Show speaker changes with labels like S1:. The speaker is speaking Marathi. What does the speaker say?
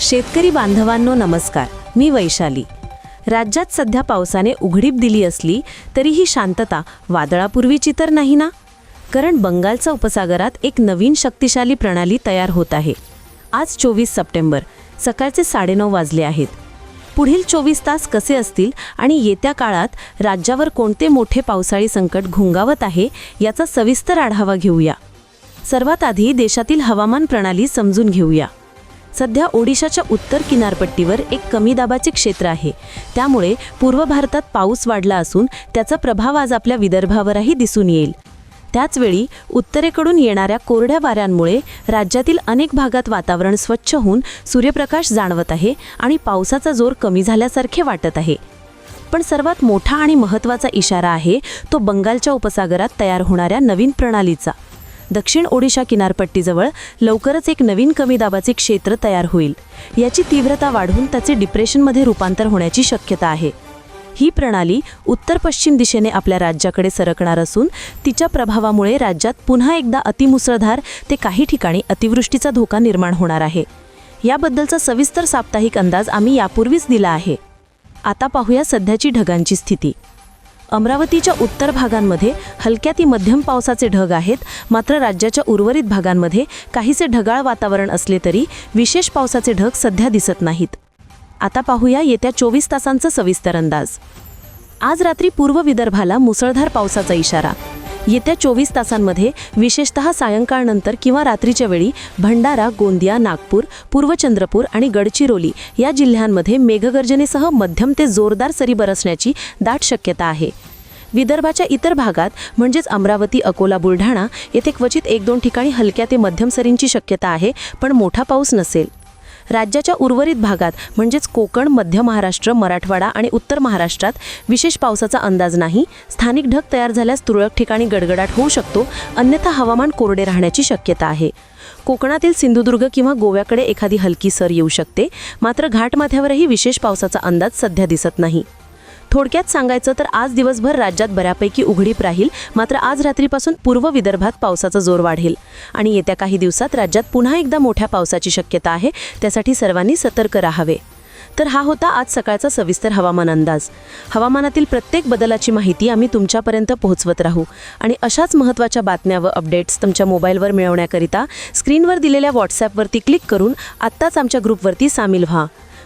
S1: शेतकरी बांधवांनो नमस्कार मी वैशाली. राज्यात सध्या पावसाने उघडीप दिली असली तरी ही शांतता वादळापूर्वीची तर नाही ना? कारण बंगालच्या उपसागरात एक नवीन शक्तिशाली प्रणाली तयार होत आहे. आज चोवीस सप्टेंबर सकाळचे साडेनऊ वाजले आहेत. पुढील चोवीस तास कसे असतील आणि येत्या काळात राज्यावर कोणते मोठे पावसाळी संकट घुंगावत आहे याचा सविस्तर आढावा घेऊया. सर्वात आधी देशातील हवामान प्रणाली समजून घेऊया. सध्या ओडिशाच्या उत्तर किनारपट्टीवर एक कमी दाबाचे क्षेत्र आहे. त्यामुळे पूर्व भारतात पाऊस वाढला असून त्याचा प्रभाव आज आपल्या विदर्भावरही दिसून येईल. त्याचवेळी उत्तरेकडून येणाऱ्या कोरड्या वाऱ्यांमुळे राज्यातील अनेक भागात वातावरण स्वच्छ होऊन सूर्यप्रकाश जाणवत आहे आणि पावसाचा जोर कमी झाल्यासारखे वाटत आहे. पण सर्वात मोठा आणि महत्त्वाचा इशारा आहे तो बंगालच्या उपसागरात तयार होणाऱ्या नवीन प्रणालीचा. दक्षिण ओडिशा किनारपट्टीजवळ लवकरच एक नवीन कमी दाबाचे क्षेत्र तयार होईल. याची तीव्रता वाढून त्याचे डिप्रेशनमध्ये रूपांतर होण्याची शक्यता आहे. ही प्रणाली उत्तर पश्चिम दिशेने आपल्या राज्याकडे सरकणार असून तिच्या प्रभावामुळे राज्यात पुन्हा एकदा अतिमुसळधार ते काही ठिकाणी अतिवृष्टीचा धोका निर्माण होणार आहे. याबद्दलचा सविस्तर साप्ताहिक अंदाज आम्ही यापूर्वीच दिला आहे. आता पाहूया सध्याची ढगांची स्थिती. अमरावतीच्या उत्तर भागांमध्ये हलक्या ती मध्यम पावसाचे ढग आहेत. मात्र राज्याच्या उर्वरित भागांमध्ये काहीसे ढगाळ वातावरण असले तरी विशेष पावसाचे ढग सध्या दिसत नाहीत. आता पाहूया येत्या चोवीस तासांचा सविस्तर अंदाज. आज रात्री पूर्व विदर्भाला मुसळधार पावसाचा इशारा येत्या चोवीस तासांमध्ये विशेषतः सायंकाळनंतर किंवा रात्रीच्या वेळी भंडारा गोंदिया नागपूर पूर्व चंद्रपूर आणि गडचिरोली या जिल्ह्यांमध्ये मेघगर्जनेसह मध्यम ते जोरदार सरी बरसण्याची दाट शक्यता आहे. विदर्भाच्या इतर भागात म्हणजेच अमरावती अकोला बुलढाणा येथे क्वचित एक दोन ठिकाणी हलक्या ते मध्यम सरींची शक्यता आहे पण मोठा पाऊस नसेल. राज्याच्या उर्वरित भागात म्हणजेच कोकण मध्य महाराष्ट्र मराठवाडा आणि उत्तर महाराष्ट्रात विशेष पावसाचा अंदाज नाही. स्थानिक ढग तयार झाल्यास तुरळक ठिकाणी गडगडाट होऊ शकतो अन्यथा हवामान कोरडे राहण्याची शक्यता आहे. कोकणातील सिंधुदुर्ग किंवा गोव्याकडे एखादी हलकी सर येऊ शकते मात्र घाटमाथ्यावरही विशेष पावसाचा अंदाज सध्या दिसत नाही. थोडक्यात सांगायचं तर आज दिवसभर राज्यात बऱ्यापैकी उघडीप राहील. मात्र आज रात्रीपासून पूर्व विदर्भात पावसाचा जोर वाढेल. आणि येत्या काही दिवसात राज्यात पुन्हा एकदा मोठ्या पावसाची शक्यता आहे. त्यासाठी सर्वांनी सतर्क राहावे. तर हा होता आज सकाळचा सविस्तर हवामान अंदाज. हवामानातील प्रत्येक बदलाची माहिती आम्ही तुमच्यापर्यंत पोहोचवत राहू. आणि अशाच महत्त्वाच्या बातम्या व अपडेट्स तुमच्या मोबाईलवर मिळवण्याकरिता स्क्रीनवर दिलेल्या व्हॉट्सॲपवरती क्लिक करून आत्ताच आमच्या ग्रुपवरती सामील व्हा.